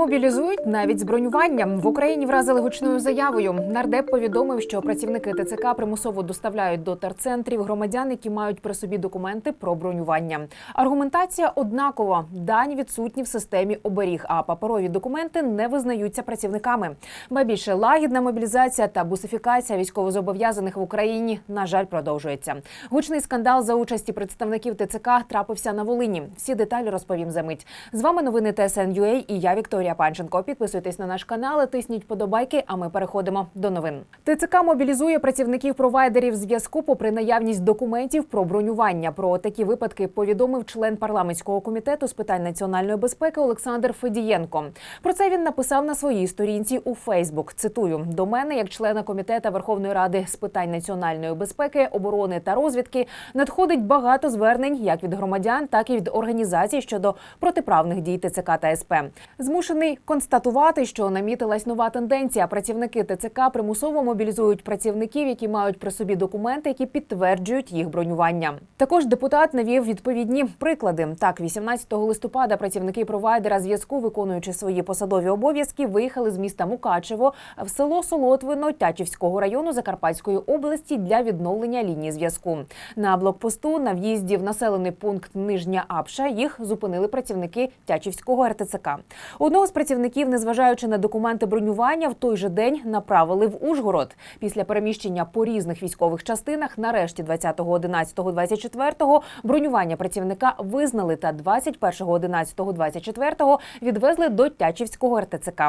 Мобілізують навіть з бронюванням в Україні вразили гучною заявою. Нардеп повідомив, що працівники ТЦК примусово доставляють до терцентрів громадян, які мають при собі документи про бронювання. Аргументація однакова: дані відсутні в системі оберіг, а паперові документи не визнаються працівниками. Ба більше лагідна мобілізація та бусифікація військовозобов'язаних в Україні на жаль продовжується. Гучний скандал за участі представників ТЦК трапився на Волині. Всі деталі розповім за мить. З вами новини ТСН.UA і я Вікторія Панченко. Підписуйтесь на наш канал, тисніть подобайки. А ми переходимо до новин. ТЦК мобілізує працівників провайдерів зв'язку попри наявність документів про бронювання. Про такі випадки повідомив член парламентського комітету з питань національної безпеки Олександр Федієнко. Про це він написав на своїй сторінці у Фейсбук. Цитую до мене, як члена комітету Верховної Ради з питань національної безпеки, оборони та розвідки, надходить багато звернень як від громадян, так і від організацій щодо протиправних дій ТЦК та СП. Змушений констатувати, що намітилась нова тенденція. Працівники ТЦК примусово мобілізують працівників, які мають при собі документи, які підтверджують їх бронювання. Також депутат навів відповідні приклади. Так, 18 листопада працівники провайдера зв'язку, виконуючи свої посадові обов'язки, виїхали з міста Мукачево в село Солотвино Тячівського району Закарпатської області для відновлення лінії зв'язку. На блокпосту на в'їзді в населений пункт Нижня Апша їх зупинили працівники Тячівського РТЦК. Одного з працівників, незважаючи на документи бронювання, в той же день направили в Ужгород. Після переміщення по різних військових частинах, нарешті 20.11.24 бронювання працівника визнали та 21.11.24 відвезли до Тячівського РТЦК.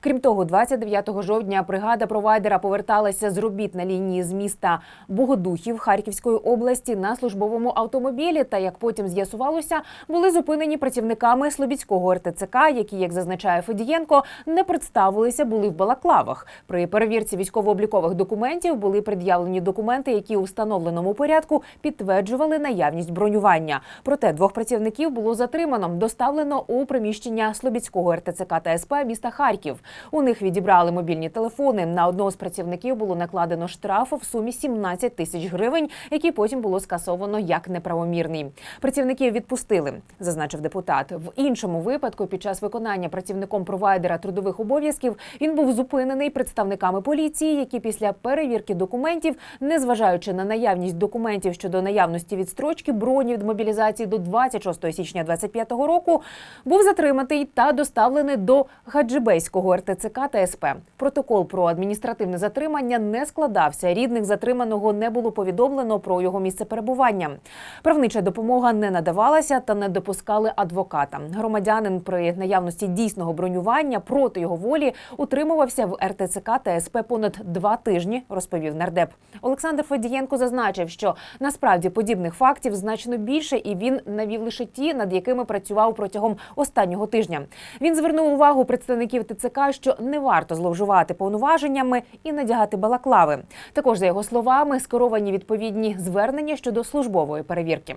Крім того, 29 жовтня бригада провайдера поверталася з робіт на лінії з міста Богодухів Харківської області на службовому автомобілі. Та як потім з'ясувалося, були зупинені працівниками Слобідського РТЦК, які, як зазначає Федієнко, не представилися, були в балаклавах. При перевірці військово-облікових документів були пред'явлені документи, які у встановленому порядку підтверджували наявність бронювання. Проте двох працівників було затримано, доставлено у приміщення Слобідського РТЦК та СП міста Харків. У них відібрали мобільні телефони. На одного з працівників було накладено штраф в сумі 17 тисяч гривень, який потім було скасовано як неправомірний. Працівників відпустили, зазначив депутат. В іншому випадку, під час виконання працівником провайдера трудових обов'язків, він був зупинений представниками поліції, які після перевірки документів, незважаючи на наявність документів щодо наявності відстрочки броні від мобілізації до 26 січня 2025 року, був затриманий та доставлений до Гаджибейського РТЦК та СП. Протокол про адміністративне затримання не складався. Рідних затриманого не було повідомлено про його місце перебування. Правнича допомога не надавалася та не допускали адвоката. Громадянин при наявності дійсного бронювання проти його волі утримувався в РТЦК та СП понад два тижні, розповів нардеп. Олександр Федієнко зазначив, що насправді подібних фактів значно більше, і він навів лише ті, над якими працював протягом останнього тижня. Він звернув увагу представників ТЦК, що не варто зловживати повноваженнями і надягати балаклави. Також за його словами скеровані відповідні звернення щодо службової перевірки.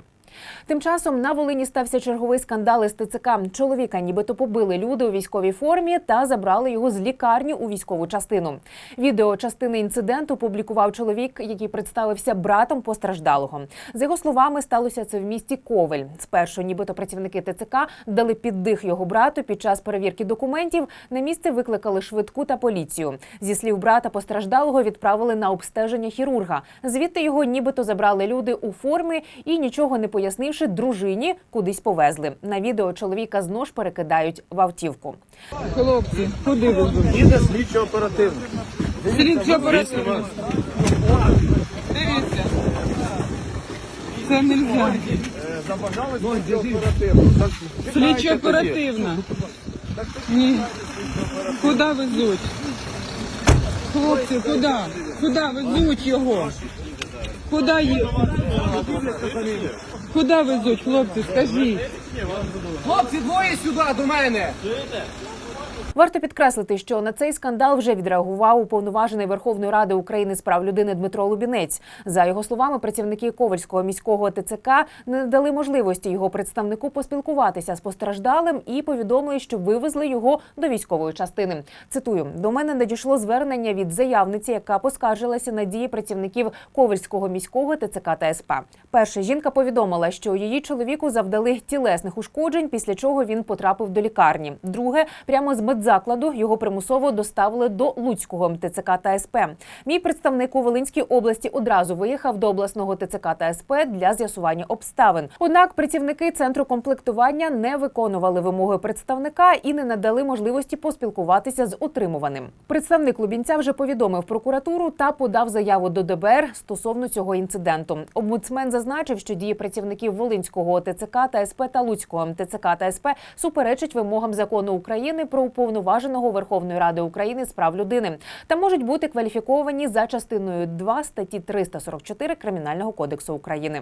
Тим часом на Волині стався черговий скандал із ТЦК. Чоловіка нібито побили люди у військовій формі та забрали його з лікарні у військову частину. Відео частини інциденту публікував чоловік, який представився братом постраждалого. За його словами, сталося це в місті Ковель. Спершу, нібито працівники ТЦК дали піддих його брату під час перевірки документів. На місце викликали швидку та поліцію. Зі слів брата постраждалого відправили на обстеження хірурга. Звідти його нібито забрали люди у формі і нічого не пояснивши дружині, кудись повезли. На відео чоловіка з нож перекидають в автівку. Хлопці, куди ви? Їде слідчо оперативно. Слідчо оперативно. Дивіться. Це не можна. Забажали слідчо оперативно. Слідчо оперативно. Ні. Куди везуть? Хлопці, куди? Куди везуть його? Куди є? Куди везуть, хлопці, скажіть? Хлопці, двоє сюди до мене. Варто підкреслити, що на цей скандал вже відреагував уповноважений Верховної Ради України з прав людини Дмитро Лубінець. За його словами, працівники Ковальського міського ТЦК не дали можливості його представнику поспілкуватися з постраждалим і повідомили, що вивезли його до військової частини. Цитую: до мене надійшло звернення від заявниці, яка поскаржилася на дії працівників Ковальського міського ТЦК та СП. Перша жінка повідомила, що її чоловіку завдали тілесних ушкоджень, після чого він потрапив до лікарні. Друге, прямо з медичної медзакладу його примусово доставили до Луцького МТЦК та СП. Мій представник у Волинській області одразу виїхав до обласного ТЦК та СП для з'ясування обставин. Однак працівники центру комплектування не виконували вимоги представника і не надали можливості поспілкуватися з отримуваним. Представник Лубінця вже повідомив прокуратуру та подав заяву до ДБР стосовно цього інциденту. Омбудсмен зазначив, що дії працівників Волинського ТЦК та СП та Луцького ТЦК та СП суперечать вимогам закону України про уповноваженого Верховної Ради України з прав людини та можуть бути кваліфіковані за частиною 2 статті 344 Кримінального кодексу України.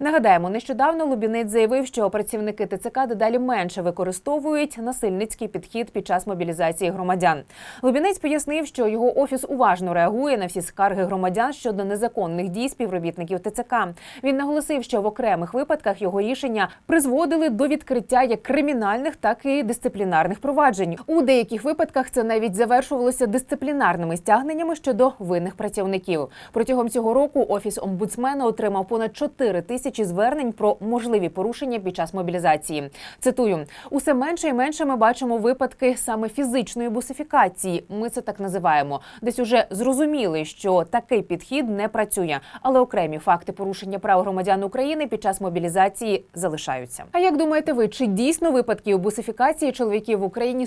Нагадаємо, нещодавно Лубінець заявив, що працівники ТЦК дедалі менше використовують насильницький підхід під час мобілізації громадян. Лубінець пояснив, що його офіс уважно реагує на всі скарги громадян щодо незаконних дій співробітників ТЦК. Він наголосив, що в окремих випадках його рішення призводили до відкриття як кримінальних, так і дисциплінарних проваджень. У деяких випадках це навіть завершувалося дисциплінарними стягненнями щодо винних працівників. Протягом цього року офіс омбудсмена отримав понад 4 тисячі звернень про можливі порушення під час мобілізації. Цитую: усе менше і менше ми бачимо випадки саме фізичної бусифікації. Ми це так називаємо. Десь уже зрозуміли, що такий підхід не працює, але окремі факти порушення прав громадян України під час мобілізації залишаються. А як думаєте ви, чи дійсно випадків бусифікації чоловіків в Україні